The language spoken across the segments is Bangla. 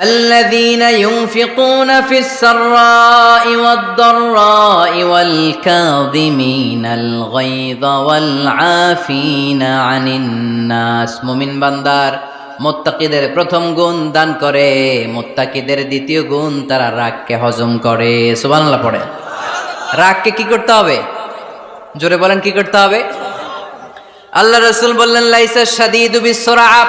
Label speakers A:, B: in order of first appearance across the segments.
A: الذين ينفقون في السراء والضراء والكاظمين الغيظ والعافين عن الناس মুমিন বান্দার মোত্তাকিদের প্রথম গুণ দান করে মোত্তাকিদের দ্বিতীয় গুণ তারা রাগকে হজম করে সুবহানাল্লাহ পড়ে রাগকে কি করতে হবে জোরে বলেন কি করতে হবে আল্লাহ রসুল বললেন লাইসা সাদিদু বিসরাআব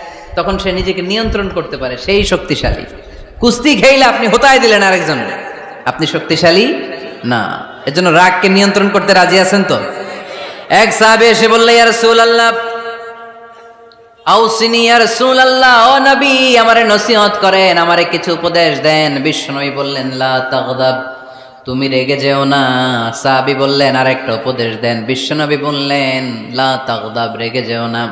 A: তখন সে নিজেকে নিয়ন্ত্রণ করতে পারে, সেই শক্তিশালী। কুস্তি খেইলে আপনি হোতায় দিলেন আরেকজনের আপনি শক্তিশালী? না। এজন্য রাগকে নিয়ন্ত্রণ করতে রাজি আছেন তো? এক সাহাবে এসে বললে, ইয়া রাসূলুল্লাহ, আউসিনি, ইয়া রাসূলুল্লাহ, ও নবী, আমারে নসিহত করেন, আমারে কিছু উপদেশ দেন। বিশ্বনবী বললেন, লা তাগদাব, তুমি রেগে যেও না। সাহাবী বললেন, আরেকটা উপদেশ দেন। বিশ্বনবী বললেন, লা তাগদাব, রেগে যেও না।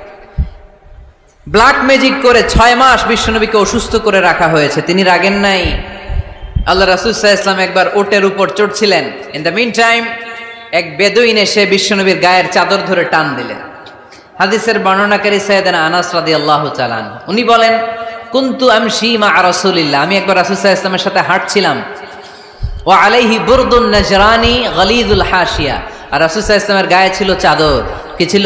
A: ব্ল্যাক ম্যাজিক করে ছয় মাস বিশ্বনবীকে অসুস্থ করে রাখা হয়েছে। তিনি রাগেন নাই। আল্লাহ রাসুল সাহা ইসলাম একবার ওটের উপর চড়ছিলেন। ইন দ্য মিন টাইম এক বেদুইন এসে বিশ্বনবীর গায়ের চাদর ধরে টান দিলেন। হাদিসের বর্ণনাকারী সৈয়দানা আনাস রাদি আল্লাহ চালান উনি বলেন, কুন্তু আমি মা রসুলিল্লাহ? আমি একবার রাসুল সাহা ইসলামের সাথে হাঁটছিলাম। ও আলাইহি বুরদুন নজরানি গলিদুল হাসিয়া আর রাসুল সাহা ইসলামের গায়ে ছিল চাদর। কি ছিল?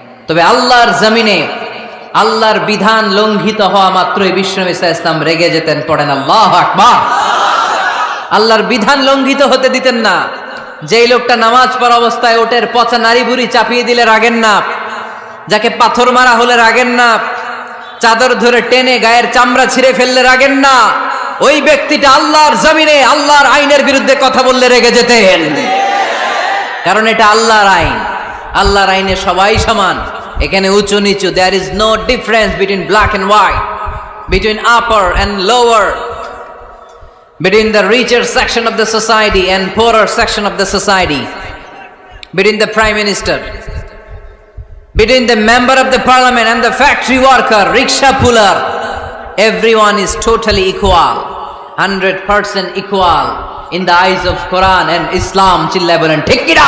A: তবে আল্লাহর জমিনে, আল্লাহর বিধান লঙ্ঘিত হওয়া মাত্রই ইসা ইসলাম রেগে যেতেন, পড়েন আল্লাহ আকবার। আল্লাহর বিধান লঙ্ঘিত হতে দিতেন না। যেই লোকটা নামাজ পড়া অবস্থায় ওটের পচা নারী বুড়ি চাপিয়ে দিলে রাগেন না, যাকে পাথর মারা হলে রাগেন না, চাদর ধরে টেনে গায়ের চামড়া ছিঁড়ে ফেললে রাগেন না, ওই ব্যক্তিটা আল্লাহর জমিনে, আল্লাহর আইনের বিরুদ্ধে কথা বললে রেগে যেতেন। কারণ এটা আল্লাহর আইন। আল্লাহর আইনে সবাই সমান এখানে উঁচু নিচু there is no difference between black and white between upper and lower between the richer section of the society and poorer section of the society, between the prime minister, between the member of the parliament and the factory worker, rickshaw puller, everyone is totally equal, 100% equal in the eyes of Quran and Islam. চিল্লায় বলেন ঠিক কিনা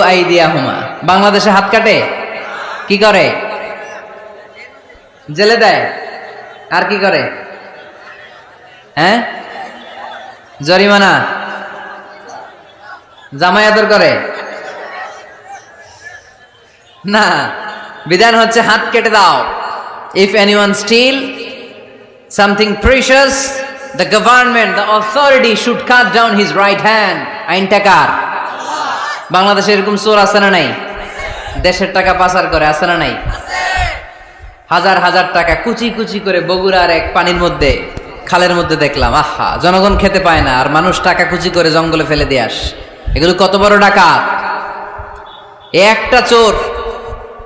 A: আইদিয়াহুমা। বাংলাদেশে হাত কাটে? কি করে? জেলে দেয়? আর কি করে? হ্যাঁ? জরিমানা? জামাই আদর করে? না, বিধান হচ্ছে হাত কেটে দাও। If anyone steal something precious the government the authority should cut down his right hand আইনটা কার বাংলাদেশে এরকম চোর আছে না নাই? দেশের টাকা পাচার করে, আছে না নাই? হাজার হাজার টাকা কুচি কুচি করে বগুড়ার এক পানির মধ্যে, খালের মধ্যে দেখলাম, আহা, জনগণ খেতে পায় না, আর মানুষ টাকা কুচি করে জঙ্গলে ফেলে দিয়ে আস। এগুলো কত বড় ডাকাত? একটা চোর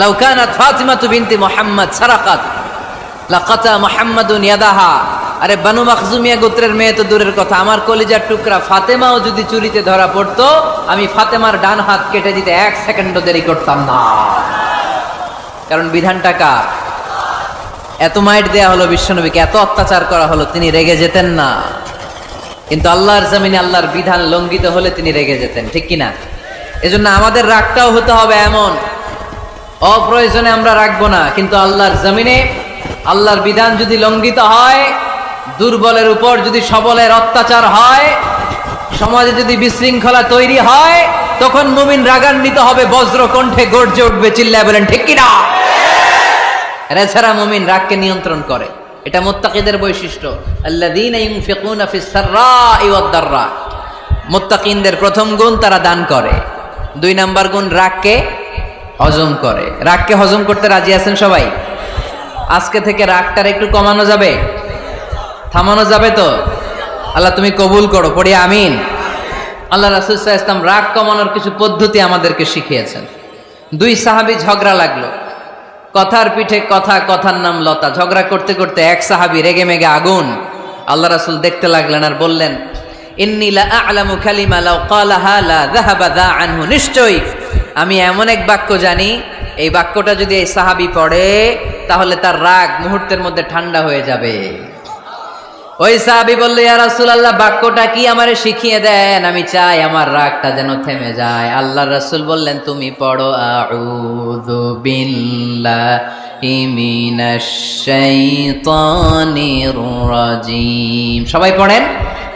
A: লাউ কানাত ফাতিমাতু বিনতি মুহাম্মদ সারাকাত। লাকাতা মুহাম্মাদুন ইয়াদাহা। আরে বানু মাখজুমিয়া গোত্রের মেয়ে তো দূরের কথা। আমার কলিজার টুকরা ফাতেমাও যদি চুরিতে ধরা পড়তো, আমি ফাতেমার ডান হাত কেটে দিতে এক সেকেন্ডও দেরি করতাম না। কারণ বিধানটা কার? এত মাইট দেয়া হলো বিশ্বনবীকে, এত অত্যাচার করা হলো, তিনি রেগে যেতেন না। কিন্তু আল্লাহর জামিনে আল্লাহর বিধান লঙ্ঘিত হলে তিনি রেগে যেতেন, ঠিক কিনা? এজন্য আমাদের রাগটাও হতে হবে এমন। অপ্রয়োজনে আমরা রাখব না, কিন্তু আল্লাহর জমিনে, আল্লাহর বিধান যদি লঙ্ঘিত হয়, দুর্বলের উপর যদি সবলের অত্যাচার হয়, সমাজে যদি বিশৃঙ্খলা তৈরি হয়, তখন মুমিন রাগান্বিত হবে বজ্র কণ্ঠে গর্জে উঠবে, চিল্লায় বলেন, ঠিক কিনা? এছাড়া মুমিন রাগকে নিয়ন্ত্রণ করে। এটা মোত্তাকিদের বৈশিষ্ট্য। প্রথম গুণ তারা দান করে। দুই নাম্বার গুণ রাগকে হজম করে। রাগকে হজম করতে রাজি আছেন সবাই? আজকে থেকে রাগটার একটু কমানো যাবে? থামানো যাবে তো? আল্লাহ তুমি কবুল করো, পড়ি আমিন। আল্লাহ রাসুলসাহ ইসলাম রাগ কমানোর কিছু পদ্ধতি আমাদেরকে শিখিয়েছেন। দুই সাহাবি ঝগড়া লাগল। কথার পিঠে কথা, কথার নাম লতা। ঝগড়া করতে করতে এক সাহাবি রেগে মেগে আগুন। আল্লাহ রাসুল দেখতে লাগলেন আর বললেন, ইন্নী লা আ'লামু কালিমা লাউ ক্বালাহা লা যাহাবা দা আনহু। নিশ্চয়ই আমি এমন এক বাক্য জানি, এই বাক্যটা যদি এই সাহাবি পড়ে, তাহলে তার রাগ মুহূর্তের মধ্যে ঠান্ডা হয়ে যাবে। ওই সাহাবি বলল, ইয়া রাসূলুল্লাহ, বাক্যটা কি আমারে শিখিয়ে দেন? আমি চাই আমার রাগটা যেন থেমে যায়। আল্লাহ রাসূল বললেন, তুমি পড়ো, আউযু বিল্লাহি সবাই পড়েন?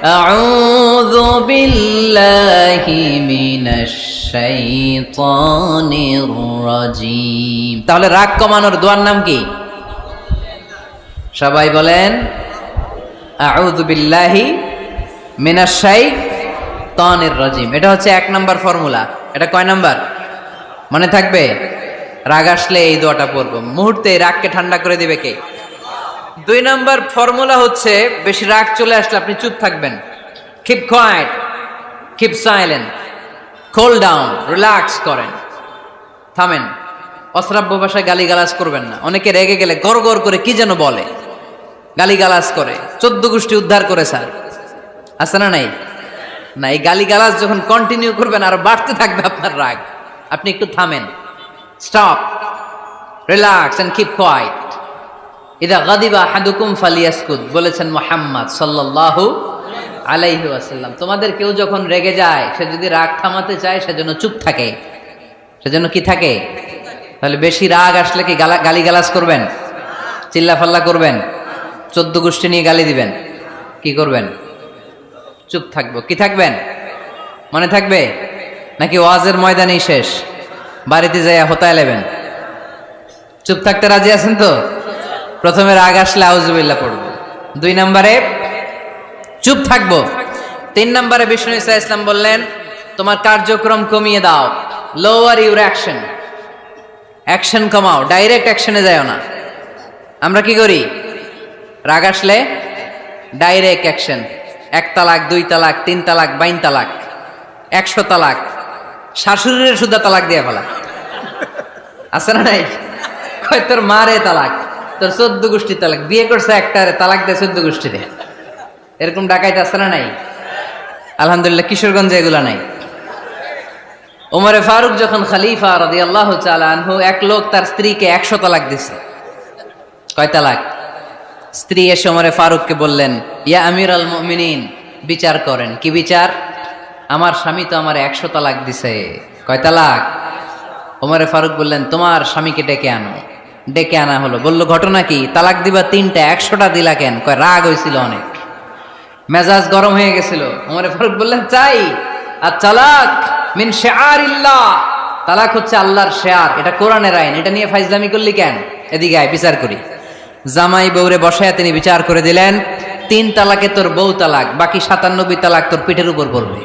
A: আউযু বিল্লাহি মিনাশ শাইতানির রাজিম তাহলে রাগ কমানোর দোয়ার নাম কি? সবাই বলেন, আউযু বিল্লাহি মিনাশ শাইতানির রাজিম। এটা হচ্ছে এক নাম্বার ফর্মুলা। এটা কয় নাম্বার? মনে থাকবে? রাগ আসলে এই দোয়াটা পড়ব। মুহূর্তে রাগকে ঠান্ডা করে দিবে কে? দুই নাম্বার ফর্মুলা হচ্ছে, বেশি রাগ চলে আসলে আপনি চুপ থাকবেন। Keep quiet keep silent cool down relax করেন। থামেন। অশ্রাব্য ভাষায় গালিগালাজ করবেন না। অনেকে রেগে গেলে গড় গড় করে কি যেন বলে। গালিগালাজ করে। চোদ্দ গোষ্ঠী উদ্ধার করে, স্যার। আছে না নাই? না, এই গালিগালাজ যখন কন্টিনিউ করবেন, আর বাড়তে থাকবে আপনার রাগ। আপনি একটু থামেন। Stop relax and keep quiet ইদা গাদিবা হাদুকুম ফালিয়াসকুদ বলেছেন মোহাম্মদ সাল্লাল্লাহু আলাইহি ওয়াসাল্লাম। তোমাদের কেউ যখন রেগে যায়, সে যদি রাগ থামাতে চায় সেজন্য চুপ থাকে। সেজন্য কি থাকে? তাহলে বেশি রাগ আসলে কি গালা গালিগালাজ করবেন? চিল্লা ফাল্লা করবেন? চোদ্দ গোষ্ঠী নিয়ে গালি দিবেন? কি করবেন? চুপ থাকব। কি থাকবেন? মনে থাকবে? নাকি ওয়াজের ময়দানেই শেষ? বাড়িতে যাইয়া হোতায় নেবেন? চুপ থাকতে রাজি আছেন তো? প্রথমে রাগ আসলে আউজুবিল্লা পড়ব। দুই নম্বরে, চুপ থাকব। তিন নম্বরে বিষ্ণু ইসা ইসলাম বললেন, তোমার কার্যক্রম কমিয়ে দাও। লোয়ার ইউর অ্যাকশন অ্যাকশন কমাও ডাইরেক্ট অ্যাকশনে যাও না। আমরা কি করি? রাগ আসলে ডাইরেক্ট অ্যাকশন এক তালাক, দুই তালাক, তিন তালাক, বাইন তালাক, একশো তালাক। শাশুড়ির শুদ্ধ তালাক দিয়ে ফেলা। আছে না নাই? তোর মারে তালাক? তোর চোদ্দ গোষ্ঠী তালাক। বিয়ে করছে একটা তালাক দেয় চোদ্দ গোষ্ঠীতে এরকম ডাকাইতে আছে না নাই? আলহামদুলিল্লাহ, কিশোরগঞ্জে এগুলা নাই। ওমরে ফারুক যখন খালিফা রাদি আল্লাহ আনহু, এক লোক তার স্ত্রীকে একশো তালাক দিছে। কয় তালাক? স্ত্রী এসে ওমরে ফারুককে বললেন, ইয়া আমির আল মিনিন বিচার করেন। কি বিচার? আমার স্বামী তো আমার একশো তালাক দিছে। কয় তালাক? ওমরে ফারুক বললেন, তোমার স্বামীকে ডেকে আনো। ডেকে আনা হলো। বলল, ঘটনা কি? তালাক দিবা তিনটা, একশোটা দিলা কেন? কয়, রাগ হয়েছিল অনেক। মেজাজ গরম হয়ে গেছিল। ওমরে ফারুক বললেন, চাই। আর তালাক মিন শেয়ার ইল্লাহ তালাক হচ্ছে আল্লাহর শেয়ার। এটা কোরআনের আইন। এটা নিয়ে ফাইজলামি করলি কেন? এদিকে আয়, বিচার করি। জামাই বউরে বসায় তিনি বিচার করে দিলেন, তিন তালাকে তোর বউ তালাক, বাকি সাতানব্বই তালাক তোর পিঠের উপর পড়বে।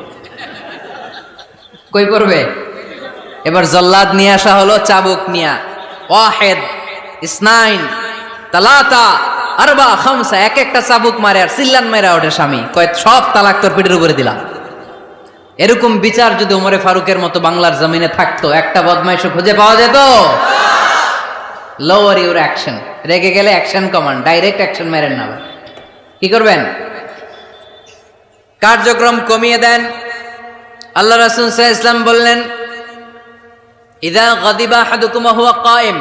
A: কই পড়বে? এবার জল্লাদ নিয়ে আসা হলো, চাবুক নিয়া। ওয়াহেদ ইসনাইন তালাতা আরবা খামসা এক একটা চাবুক মারে আর সিল্লান মেরা ওঠে স্বামী। কয়েক সব তালাক তোর পিঠের উপরে দিলাম। এরকম বিচার যদি ওমরে ফারুকের মতো বাংলার জমিনে থাকতো, একটা বদমাইশ খুঁজে পাওয়া যেত? লোয়ার ইউর অ্যাকশন রেগে গেলে অ্যাকশন কমান্ড ডাইরেক্ট অ্যাকশন মেরেন না কি করবেন? কার্যক্রম কমিয়ে দেন। আল্লাহ রাসুল ইসলাম বললেন, ইদা গদিবা হাদুকুমা হুয়া কায়েম।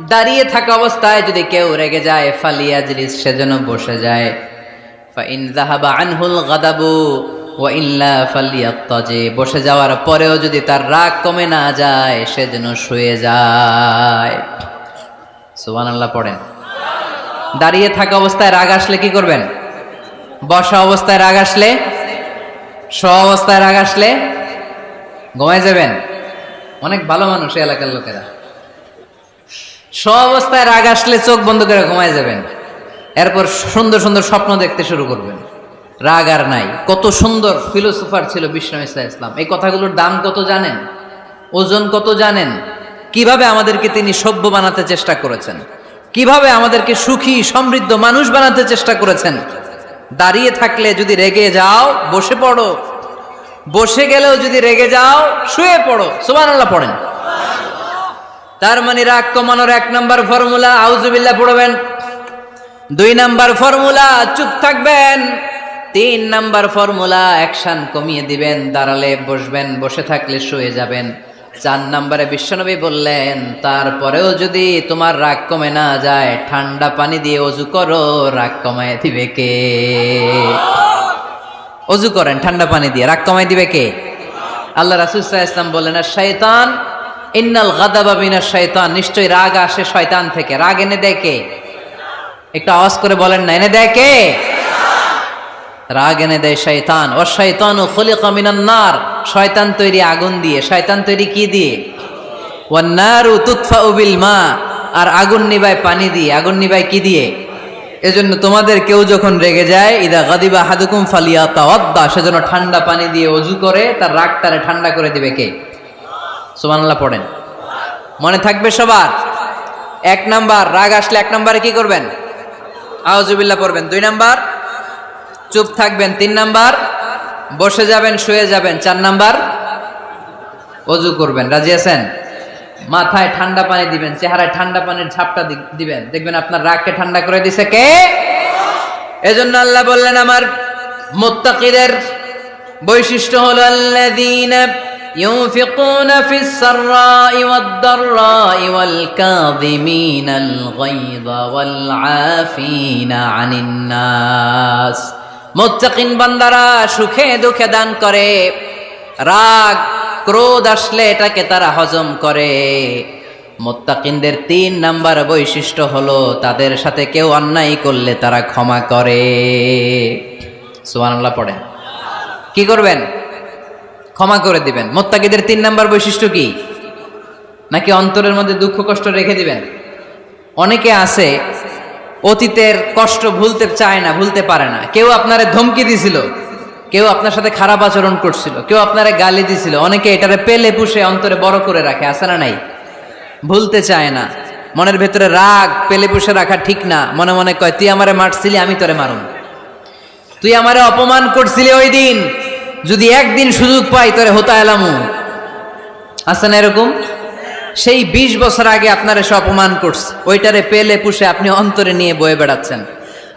A: দাঁড়িয়ে থাকা অবস্থায় যদি কেউ রেগে যায় ফালিয়াজলিস সেজন্য বসে যায়। বসে যাওয়ার পরেও যদি তার রাগ কমে না যায় সেজন্য শুয়ে যায়। সুবান আল্লাহ পড়েন। দাঁড়িয়ে থাকা অবস্থায় রাগ আসলে কি করবেন? বসা অবস্থায় রাগ আসলে? স অবস্থায় রাগ আসলে? ঘুমায় যাবেন? অনেক ভালো মানুষ এলাকার লোকেরা। স অবস্থায় রাগ আসলে চোখ বন্ধ করে ঘুমায় যাবেন। এরপর সুন্দর সুন্দর স্বপ্ন দেখতে শুরু করবেন। রাগ আর নাই। কত সুন্দর ফিলোসোফার ছিল বিষ্ণু ইসা ইসলাম। এই কথাগুলোর দাম কত জানেন? ওজন কত জানেন? কীভাবে আমাদেরকে তিনি সভ্য বানাতে চেষ্টা করেছেন? কীভাবে আমাদেরকে সুখী, সমৃদ্ধ মানুষ বানাতে চেষ্টা করেছেন? দাঁড়িয়ে থাকলে যদি রেগে যাও, বসে পড়ো। বসে গেলেও যদি রেগে যাও, শুয়ে পড়ো। সুবান আল্লাহ পড়েন। তার মানে রাগ কমানোর এক নাম্বার ফর্মুলা আউজুবিল্লা পড়বেন। দুই নাম্বার ফর্মুলা, চুপ থাকবেন। তিন নাম্বার ফর্মুলা, অ্যাকশন কমিয়ে দিবেন, দাঁড়ালে বসবেন, বসে থাকলে শুয়ে যাবেন। চার নাম্বারে বিশ্বনবী বললেন, তারপরেও যদি তোমার রাগ কমে না যায়, ঠান্ডা পানি দিয়ে অজু করো, রাগ কমায় দিবে কে? অজু করেন, ঠান্ডা পানি দিয়ে, রাগ কমাই দিবে কে? আল্লাহ রাসুসাহ ইসলাম বললেন, আর শয়তান ইন্নাল গাদাবা বিনা শয়তান নিশ্চয়ই রাগ আসে শয়তান থেকে। রাগ এনে দেয় কে? একটু আওয়াজ করে বলেন না, এনে দেয় কে? রাগ এনে দেয় শয়তান। ও শয়তান ও মিনান নার, শয়তান তৈরি আগুন দিয়ে। শয়তান তৈরি কি দিয়ে? ওয়ান্নারু তুতফা উবিল মা, আর আগুন নিবায় পানি দিয়ে। আগুন নিবায় কি দিয়ে? এজন্য তোমাদের কেউ যখন রেগে যায়, ইদা গাদিবা হাদুকুম ফালিয়া তাওয়াদ্দা, সেজন্য ঠান্ডা পানি দিয়ে অজু করে, তার রাগ রাগটারে ঠান্ডা করে দিবে কে? সুবহানাল্লাহ পড়েন। মনে থাকবে সবার? এক নাম্বার, রাগ আসলে এক নাম্বারে কি করবেন? আউজুবিল্লাহ পড়বেন। দুই নাম্বার, চুপ থাকবেন। তিন নাম্বার, বসে যাবেন, শুয়ে যাবেন। চার নাম্বার, অজু করবেন। রাজি আছেন? মাথায় ঠান্ডা পানি দিবেন, চেহারায় ঠান্ডা পানির ঝাপটা দিবেন। দেখবেন আপনার রাগকে ঠান্ডা করে দিছে কে? এজন্য আল্লাহ বললেন, আমার মোত্তাকিদের বৈশিষ্ট্য হলো আল্লাযীনা ينفقون في السراء والضراء والكاظمين الغيظ والعافين عن الناس মুত্তাকিন বান্দারা সুখে দুঃখে দান করে রাগ ক্রোধ আসলে এটাকে তারা হজম করে মোত্তাকিনদের তিন নাম্বার বৈশিষ্ট্য হলো তাদের সাথে কেউ অন্যায় করলে তারা ক্ষমা করে সুবহানাল্লাহ পড়েন কি করবেন ক্ষমা করে দিবেন। মোত্তাকিদের তিন নাম্বার বৈশিষ্ট্য কি? নাকি অন্তরের মধ্যে দুঃখ, কষ্ট রেখে দিবেন? অনেকে আছে, অতীতের কষ্ট ভুলতে চায় না, ভুলতে পারে না। কেউ আপনারে ধমকি দিছিল, কেউ আপনার সাথে খারাপ আচরণ করছিল, কেউ আপনারে গালি দিছিল। অনেকে এটারে পেলে পুষে অন্তরে বড় করে রাখে আসে না নাই? ভুলতে চায় না। মনের ভেতরে রাগ, পেলে পুষে রাখা ঠিক না। মনে মনে কয়, তুই আমারে মারছিলি, আমি তোরে মারুন তুই আমারে অপমান করছিলি ওই দিন। যদি একদিন সুযোগ পাই, তোরে হতা এলামু আছে না এরকম? সেই বিশ বছর আগে আপনার এসে অপমান করছে। ওইটারে পেলে পুষে আপনি অন্তরে নিয়ে বয়ে বেড়াচ্ছেন।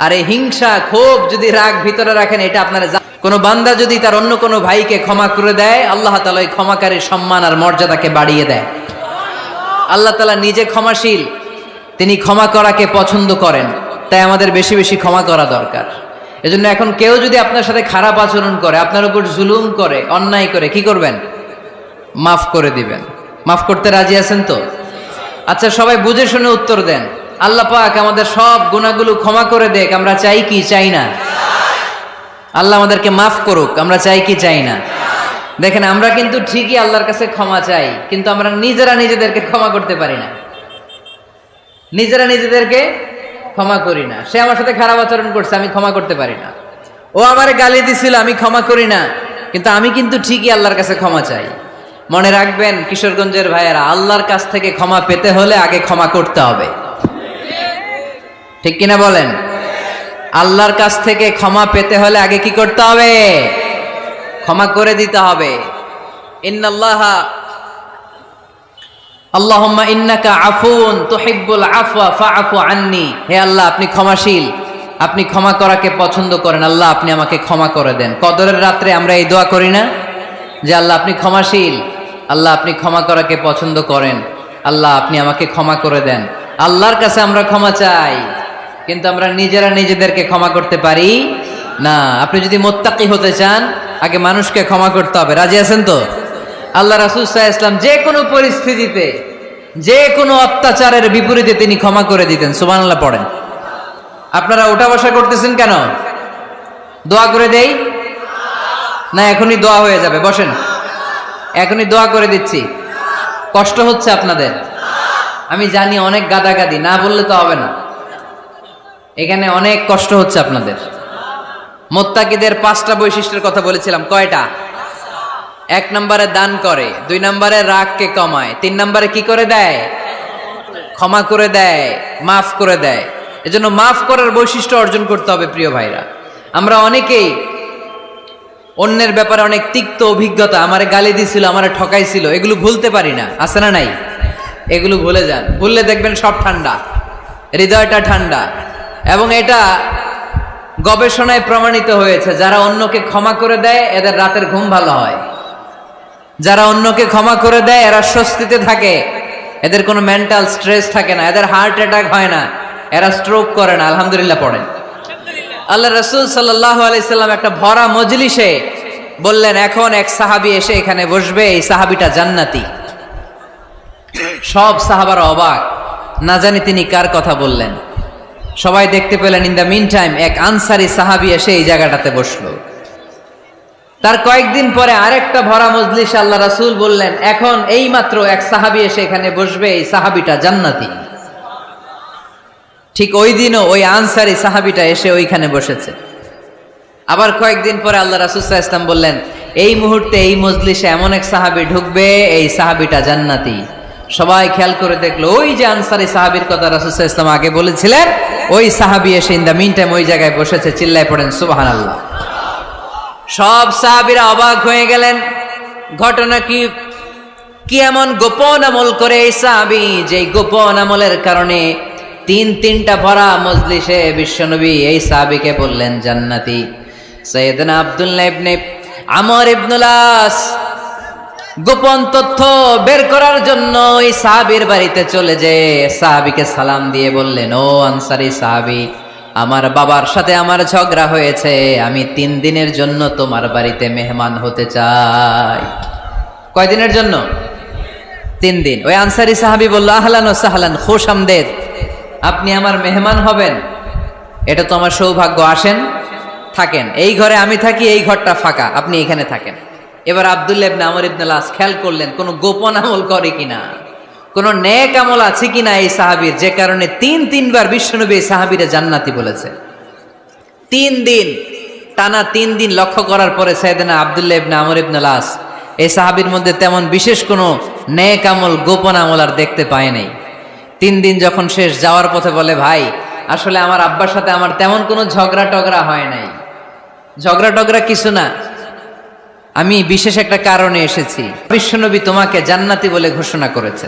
A: আর এই হিংসা, ক্ষোভ যদি রাগ ভিতরে রাখেন, এটা আপনারা কোনো বান্দা যদি তার অন্য কোনো ভাইকে ক্ষমা করে দেয়, আল্লাহ তালা ওই ক্ষমাকারীর সম্মান আর মর্যাদাকে বাড়িয়ে দেয়। আল্লাহ তালা নিজে ক্ষমাশীল, তিনি ক্ষমা করাকে পছন্দ করেন। তাই আমাদের বেশি বেশি ক্ষমা করা দরকার। এজন্য এখন কেউ যদি আপনার সাথে খারাপ আচরণ করে, আপনার উপর জুলুম করে, অন্যায় করে, কি করবেন? মাফ করে দিবেন। মাফ করতে রাজি আছেন তো? আচ্ছা সবাই বুঝে শুনে উত্তর দেন। আল্লাহ পাক আমাদের সব গুণাগুলো ক্ষমা করে দেখ আমরা চাই কি? চাই না। আল্লাহ আমাদেরকে মাফ করুক, আমরা চাই কি? চাই না। দেখেন, আমরা কিন্তু ঠিকই আল্লাহর কাছে ক্ষমা চাই, কিন্তু আমরা নিজেরা নিজেদেরকে ক্ষমা করতে পারি না। নিজেরা নিজেদেরকে ক্ষমা করি না। সে আমার সাথে খারাপ আচরণ করছে, আমি ক্ষমা করতে পারি না। ও আমারে গালি দিছিল, আমি ক্ষমা করি না। কিন্তু আমি কিন্তু ঠিকই আল্লাহর কাছে ক্ষমা চাই। মনে রাখবেন, কিশোরগঞ্জের ভাইয়েরা, আল্লাহর কাছ থেকে ক্ষমা পেতে হলে আগে ক্ষমা করতে হবে। ঠিক কিনা বলেন? আল্লাহর কাছ থেকে ক্ষমা পেতে হলে আগে কি করতে হবে? ক্ষমা করে দিতে হবে। ইন্নাল্লাহ আল্লাহুম্মা ইন্নাকা আফুন তুহিব্বুল আফওয়া ফাআফু আন্নি। হে আল্লাহ, আপনি ক্ষমাশীল। আপনি ক্ষমা করাকে পছন্দ করেন। আল্লাহ, আপনি আমাকে ক্ষমা করে দেন। কদরের রাত্রে আমরা এই দোয়া করি না? যে আল্লাহ, আপনি ক্ষমাশীল। আল্লাহ, আপনি ক্ষমা করাকে পছন্দ করেন। আল্লাহ, আপনি আমাকে ক্ষমা করে দেন। আল্লাহর কাছে আমরা ক্ষমা চাই। কিন্তু আমরা নিজেরা নিজেদেরকে ক্ষমা করতে পারি না। আপনি যদি মোত্তাকি হতে চান, আগে মানুষকে ক্ষমা করতে হবে। রাজি আছেন তো? আল্লাহ রাসুল সাহা ইসলাম যে কোনো পরিস্থিতিতে, যে কোনো অত্যাচারের বিপরীতে তিনি ক্ষমা করে দিতেন। সুবান আল্লাহ পড়েন। আপনারা ওঠা বসা করতেছেন কেন? দোয়া করে দেই? না, এখনই দোয়া হয়ে যাবে। বসেন। এখনই দোয়া করে দিচ্ছি। কষ্ট হচ্ছে আপনাদের। আমি জানি অনেক গাদাগাদি, না বললে তো হবে না। এখানে অনেক কষ্ট হচ্ছে আপনাদের। মোত্তাকিদের পাঁচটা বৈশিষ্ট্যের কথা বলেছিলাম। কয়টা? এক নম্বরে দান করে, দুই নম্বরে রাগকে কমায়, তিন নম্বরে কি করে দেয়? ক্ষমা করে দেয়, মাফ করে দেয়। এজন্য মাফ করার বৈশিষ্ট্য অর্জন করতে হবে প্রিয় ভাইরা। আমরা অনেকেই অন্যের ব্যাপারে অনেক তিক্ত অভিজ্ঞতা, আমারে গালি দিছিল, আমারে ঠকাইছিল, এগুলো ভুলতে পারি না। আছে না নাই? এগুলো ভুলে যান। ভুললে দেখবেন সব ঠান্ডা, হৃদয়টা ঠান্ডা। এবং এটা গবেষণায় প্রমাণিত হয়েছে, যারা অন্যকে ক্ষমা করে দেয়, এদের রাতের ঘুম ভালো হয়। যারা অন্যকে ক্ষমা করে দেয়, এরা স্বস্তিতে থাকে। এদের কোনো মেন্টাল স্ট্রেস থাকে না, এদের হার্ট অ্যাটাক হয় না, এরা স্ট্রোক করে না, আলহামদুলিল্লাহ পড়েন আল্লাহ রসুল সাল্লাহ আলাইসাল্লাম একটা ভরা মজলিসে বললেন, এখন এক সাহাবি এসে এখানে বসবে, এই সাহাবিটা জান্নাতি। সব সাহাবার অবাক। না জানি তিনি কার কথা বললেন। সবাই দেখতে পেলেন, ইন দ্য মিন টাইম এক আনসারি সাহাবি এসে এই জায়গাটাতে বসল। তার কয়েকদিন পরে আরেকটা ভরা মজলিস আল্লাহ রাসুল বললেন, এখন এই মাত্র এক সাহাবি এসে এখানে বসবে, এই সাহাবিটা জান্নাতি। ঠিক ওই দিনও ওই আনসারি সাহাবিটা এসে ওইখানে বসেছে। আবার কয়েকদিন পরে আল্লাহ রাসুসাহ ইসলাম বললেন, এই মুহূর্তে এই মজলিসে এমন এক সাহাবি ঢুকবে, এই সাহাবিটা জান্নাতি। সবাই খেয়াল করে দেখল, ওই যে আনসারি সাহাবির কথা রাসুসাহ ইসলাম আগে বলেছিলেন, ওই সাহাবি এসে ইন দ্য মিন টাইম ওই জায়গায় বসেছে, চিল্লায় পড়েন সুবাহান আল্লাহ সব সাহাবিরা অবাক হয়ে গেলেন। ঘটনা কি? কি এমন গোপন আমল করে এই সাহাবি যে গোপন আমলের কারণে তিন তিনটা ভরা মজলিসে বিশ্বনবী এই সাহাবিকে বললেন, জান্নাতি। সৈয়দনা আব্দুল্লাহ ইবনে আমর ইবনুলাস গোপন তথ্য বের করার জন্য ওই সাহাবির বাড়িতে চলে যে সাহাবিকে সালাম দিয়ে বললেন, ও আনসারি সাহাবি আমার বাবার সাথে আমার ঝগড়া হয়েছে। আমি তিন দিনের জন্য তোমার বাড়িতে মেহমান হতে চাই। কয়দিনের জন্য? তিন দিন। ওই আনসারি সাহাবি বলল, আহলান ও সাহলান, খুশ আমদেদ আপনি আমার মেহমান হবেন। এটা তো আমার সৌভাগ্য, আসেন, থাকেন। এই ঘরে আমি থাকি, এই ঘরটা ফাঁকা, আপনি এখানে থাকেন। এবার আবদুল্লাহ আমর ইবনে লাস খেয়াল করলেন, কোনো গোপন আমল করে কিনা। কোনো নেক আমল আছে কিনা এই সাহাবীর? যে কারণে তিন তিনবার বিশ্বনবী এই সাহাবীরে জান্নাতি বলেছে। তিন দিন, টানা তিন দিন লক্ষ্য করার পরে সাইদানা আবদুল্লাহ ইবনে আমর ইবনে লাস এই সাহাবীর মধ্যে তেমন বিশেষ কোনো নেক আমল, গোপন আমল আর দেখতে পায় নাই। তিন দিন যখন শেষ, যাওয়ার পথে বলে, ভাই, আসলে আমার আব্বার সাথে আমার তেমন কোনো ঝগড়া টগড়া হয় নাই। ঝগড়া টগড়া কিছু না। আমি বিশেষ একটা কারণে এসেছি। বিশ্বনবী তোমাকে জান্নাতি বলে ঘোষণা করেছে।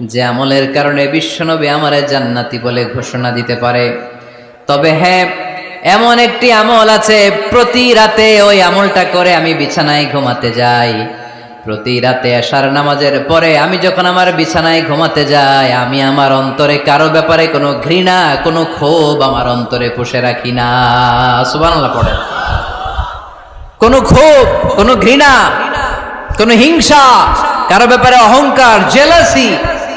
A: যে আমলের কারণে বিশ্বনবী আমারে জান্নাতি বলে ঘোষণা দিতে পারে। তবে হ্যাঁ এমন একটি আমল আছে, প্রতি রাতে ওই আমলটা করে আমি বিছানায় ঘুমাতে যাই। প্রতি রাতে আসার নামাজের পরে আমি যখন আমার বিছানায় ঘুমাতে যাই, আমি আমার অন্তরে কারও ব্যাপারে কোনো ঘৃণা, কোনো ক্ষোভ আমার অন্তরে পুষে রাখি না। সুবহানাল্লাহ পড়ে। কোনো ক্ষোভ, কোনো ঘৃণা, কোনো হিংসা, কারও ব্যাপারে অহংকার, জেলাসি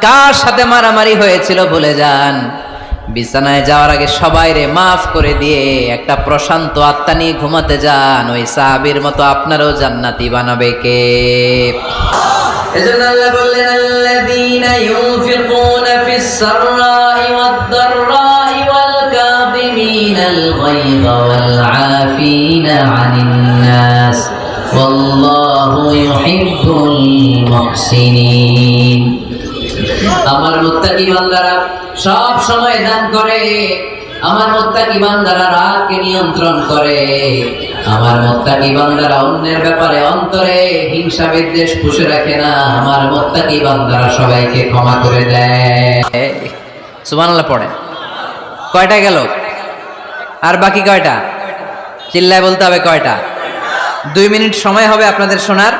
A: কার সাথে মারামারি হয়েছিল ভুলে যান। বিছানায় যাওয়ার আগে সবাই রে মাফ করে দিয়ে একটা প্রশান্ত আত্মা নিয়ে ঘুমাতে যান। ওই সাহাবীর মতো আপনারও জান্নাতি বানাবে কে? ওয়াল্লাহু ইউহিব্বুল মুহসিনিন। আমার মুত্তাকি বান্দারা সব সময় দান করে। আমার মোত্তাকি বান্দারা রাগকে নিয়ন্ত্রণ করে। আমার মোত্তাকি বান্দারা অন্যের ব্যাপারে অন্তরে হিংসা বিদ্বেষ পুষে রাখে না। আমার মোত্তাকি বান্দারা সবাইকে ক্ষমা করে দেয়। সুবহানাল্লাহ পড়ে। কয়টা গেল? আর বাকি কয়টা? চিল্লায় বলতে হবে কয়টা? দুই মিনিট সময় হবে আপনাদের শোনার।